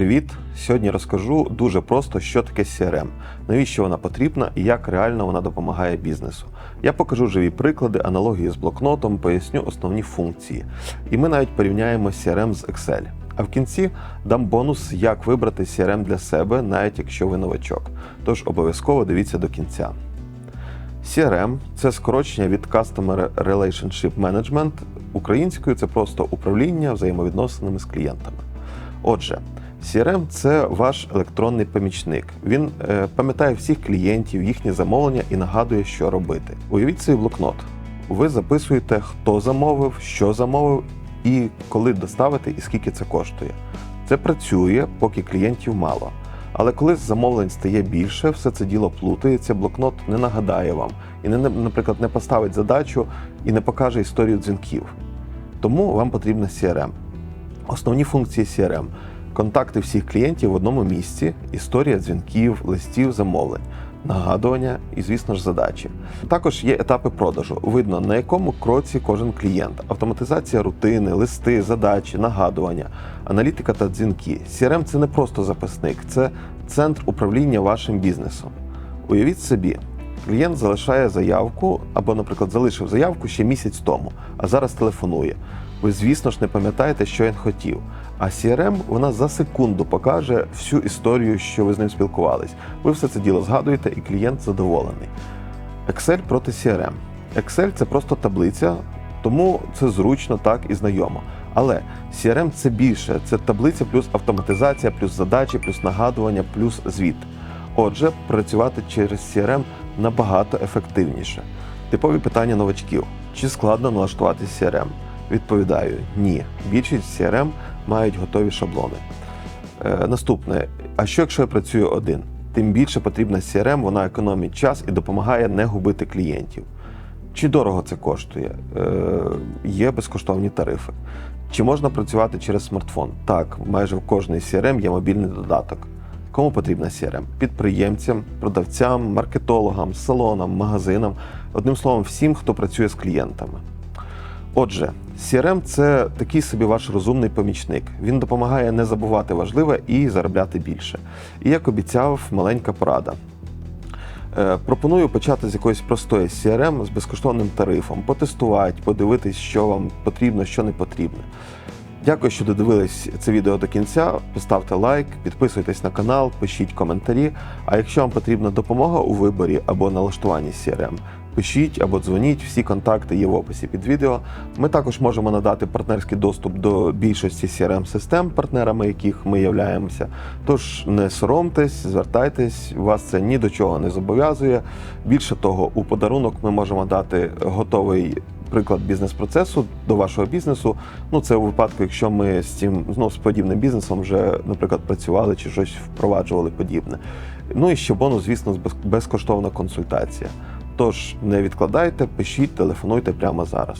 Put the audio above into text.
Привіт! Сьогодні розкажу дуже просто, що таке CRM, навіщо вона потрібна і як реально вона допомагає бізнесу. Я покажу живі приклади, аналогії з блокнотом, поясню основні функції. І ми навіть порівняємо CRM з Excel. А в кінці дам бонус, як вибрати CRM для себе, навіть якщо ви новачок. Тож обов'язково дивіться до кінця. CRM – це скорочення від Customer Relationship Management. Українською це просто управління взаємовідносинами з клієнтами. Отже, CRM – це ваш електронний помічник. Він е, пам'ятає всіх клієнтів, їхні замовлення і нагадує, що робити. Уявіть свій блокнот. Ви записуєте, хто замовив, що замовив, і коли доставити, і скільки це коштує. Це працює, поки клієнтів мало. Але коли замовлень стає більше, все це діло плутається, блокнот не нагадає вам і не, наприклад, не поставить задачу і не покаже історію дзвінків. Тому вам потрібна CRM. Основні функції CRM контакти всіх клієнтів в одному місці, історія дзвінків, листів, замовлень, нагадування і, звісно ж, задачі. Також є етапи продажу. Видно, на якому кроці кожен клієнт, автоматизація рутини, листи, задачі, нагадування, аналітика та дзвінки. CRM – це не просто записник, це центр управління вашим бізнесом. Уявіть собі. Клієнт залишає заявку або, наприклад, залишив заявку ще місяць тому, а зараз телефонує. Ви, звісно ж, не пам'ятаєте, що він хотів. А CRM вона за секунду покаже всю історію, що ви з ним спілкувались. Ви все це діло згадуєте, і клієнт задоволений. Excel проти CRM. Excel це просто таблиця, тому це зручно, так і знайомо. Але CRM це більше, це таблиця плюс автоматизація, плюс задачі, плюс нагадування, плюс звіт. Отже, працювати через CRM набагато ефективніше. Типові питання новачків: чи складно налаштувати CRM? Відповідаю, ні. Більшість CRM мають готові шаблони. Е, наступне: а що якщо я працюю один? Тим більше потрібна CRM, вона економить час і допомагає не губити клієнтів. Чи дорого це коштує? Е, є безкоштовні тарифи. Чи можна працювати через смартфон? Так, майже в кожній CRM є мобільний додаток. Кому потрібна CRM? Підприємцям, продавцям, маркетологам, салонам, магазинам, одним словом, всім, хто працює з клієнтами. Отже, CRM – це такий собі ваш розумний помічник. Він допомагає не забувати важливе і заробляти більше. І як обіцяв, маленька порада. Е, Пропоную почати з якоїсь простої CRM з безкоштовним тарифом, потестувати, подивитись, що вам потрібно, що не потрібно. Дякую, що додивились це відео до кінця. Поставте лайк, підписуйтесь на канал, пишіть коментарі. А якщо вам потрібна допомога у виборі або налаштуванні CRM, пишіть або дзвоніть. Всі контакти є в описі під відео. Ми також можемо надати партнерський доступ до більшості crm систем партнерами яких ми являємося. Тож не соромтесь, звертайтесь, вас це ні до чого не зобов'язує. Більше того, у подарунок ми можемо дати готовий. Приклад бізнес-процесу до вашого бізнесу. Ну це у випадку, якщо ми з цим ну, з подібним бізнесом вже, наприклад, працювали чи щось впроваджували подібне. Ну і ще бонус, звісно, без- безкоштовна консультація. Тож не відкладайте, пишіть, телефонуйте прямо зараз.